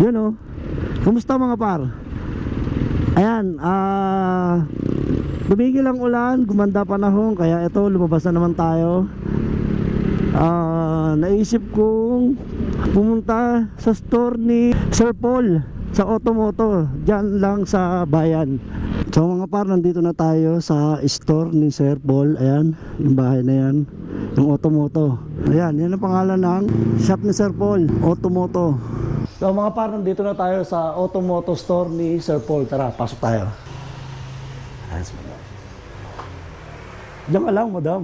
Yun oh. Kumusta mga par? Ayan, ah Tumigil ang ulan, gumanda panahon Kaya ito, lumabas na naman tayo. Ah, Naisip kong Pumunta sa store ni Sir Paul Sa Automoto Diyan lang sa bayan. So mga par, nandito na tayo sa store ni Sir Paul. Ayan, yung bahay na yan Yung Automoto Ayan, yan ang pangalan ng shop ni Sir Paul Automoto So mga par, nandito na tayo sa Automoto store ni Sir Paul Tara, pasok tayo Ayos mo Diyan ka lang, madam.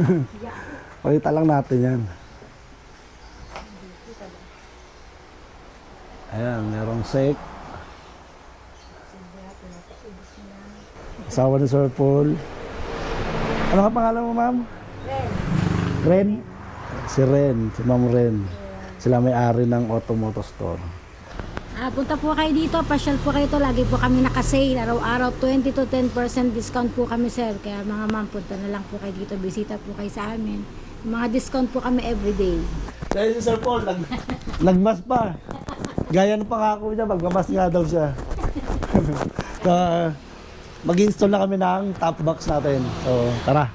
Pakita lang natin yan. Ayan, merong sake. Asawa ni Sir Paul. Ano ka pangalan mo, ma'am? Ren. Ren? Si Ren, si Ma'am Ren. Sila may-ari ng Automoto Store. Ah, punta po kayo dito, pasyal po kayo to. Lagi po kami nakasale. Araw-araw 20 to 10% discount po kami, sir. Kaya mga ma'am, punta na lang po kayo dito. Bisita po kayo sa amin. Mga discount po kami everyday. Dahil si Sir Paul, nag, nagmas pa. Gaya ng pangako niya, magmamas nga daw siya. so, mag-install na kami ng top box natin. So, tara.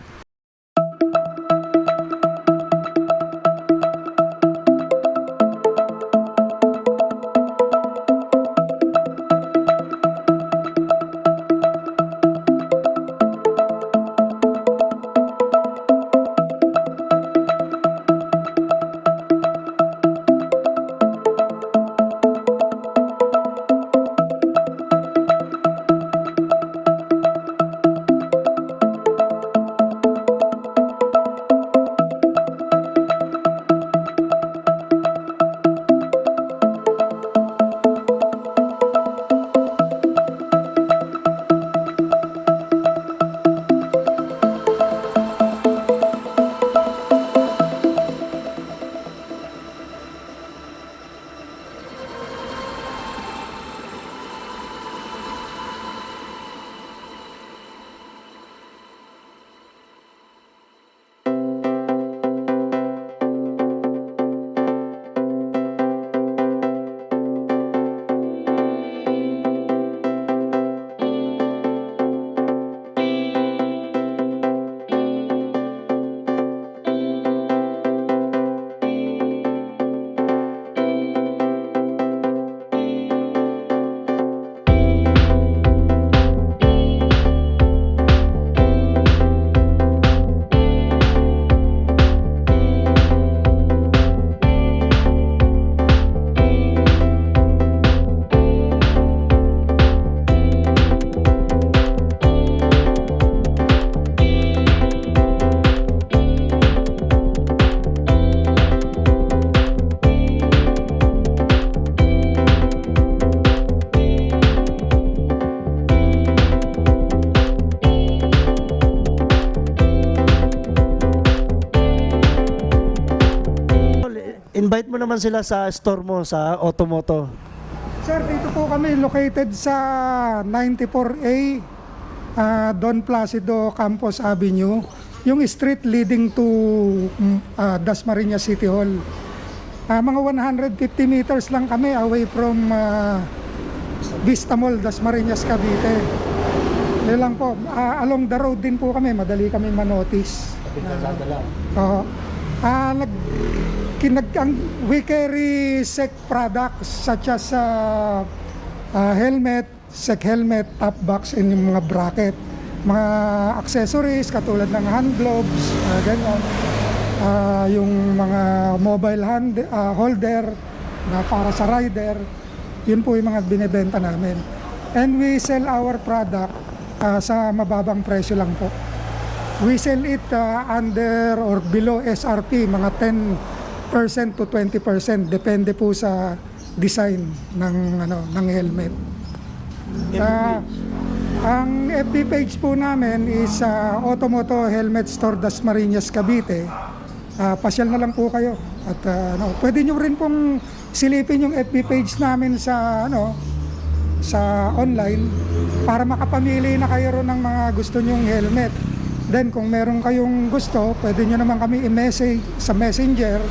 Invite mo naman sila sa store mo sa Automoto. Sir, dito po kami located sa 94A ah, Don Placido Campus Avenue. Yung street leading to mm, ah, Dasmariñas City Hall. Ah, mga 150 meters lang kami away from ah, Vista Mall, Dasmariñas, Cavite. Yun lang po. Ah, along the road din po kami. Madali kami manotice. Oo. Ah, nag kinag ang we carry sec products such as uh, uh, helmet, sec helmet, top box, and yung mga bracket. Mga accessories katulad ng hand gloves, uh, ganyan. Ah, yung mga mobile hand ah, holder na para sa rider. Yun po yung mga binebenta namin. And we sell our product ah, sa mababang presyo lang po. We sell it uh, under or below SRP, mga 10% to 20%, depende po sa design ng ano ng helmet. Ah, ang FB page po namin is uh, Automoto Helmet Store Dasmariñas Cavite. Ah, pasyal na lang po kayo at ah, ano, pwede nyo rin pong silipin yung FB page namin sa ano sa online para makapamili na kayo ron ng mga gusto nyong helmet. Then kung meron kayong gusto, pwede nyo naman kami i-message sa messenger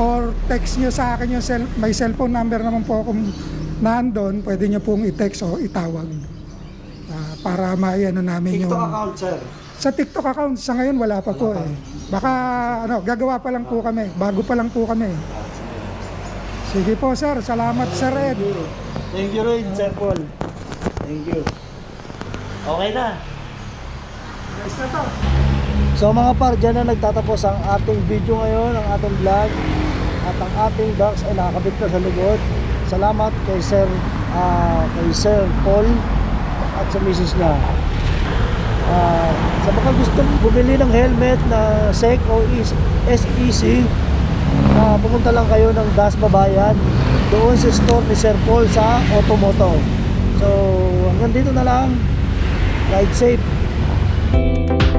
or text nyo sa akin yung cell, may cellphone number naman po akong nandun, pwede nyo pong i-text o itawag. Ah, para maayano namin yung... account, sir. Sa TikTok account, sa ngayon wala pa po eh. Baka ano, gagawa pa lang po kami. Bago pa lang po kami. Sige po sir, salamat sir Ed. Thank you rin, Sir Paul. Thank you. Okay na. So mga par, dyan na nagtatapos ang ating video ngayon, ang ating vlog. At ang ating box ay nakakabit na sa likod. Salamat kay Sir, ah, kay Sir Paul at sa misis niya. Ah, sa mga gusto bumili ng helmet na SEC o SEC, ah, pumunta lang kayo ng Das Babayan doon sa store ni Sir Paul sa Automoto. So hanggang dito na lang. Ride safe. you